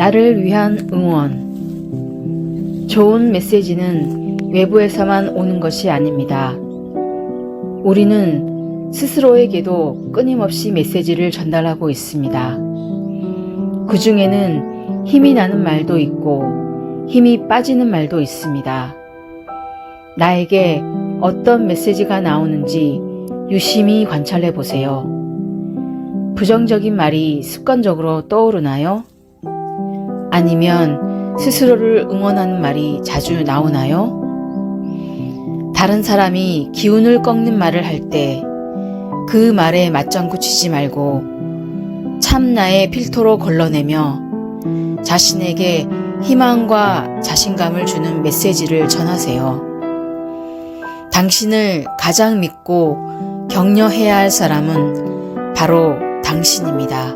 나를 위한 응원. 좋은 메시지는 외부에서만 오는 것이 아닙니다. 우리는 스스로에게도 끊임없이 메시지를 전달하고 있습니다. 그 중에는 힘이 나는 말도 있고 힘이 빠지는 말도 있습니다. 나에게 어떤 메시지가 나오는지 유심히 관찰해 보세요. 부정적인 말이 습관적으로 떠오르나요? 아니면 스스로를 응원하는 말이 자주 나오나요? 다른 사람이 기운을 꺾는 말을 할 때 그 말에 맞장구 치지 말고 참 나의 필터로 걸러내며 자신에게 희망과 자신감을 주는 메시지를 전하세요. 당신을 가장 믿고 격려해야 할 사람은 바로 당신입니다.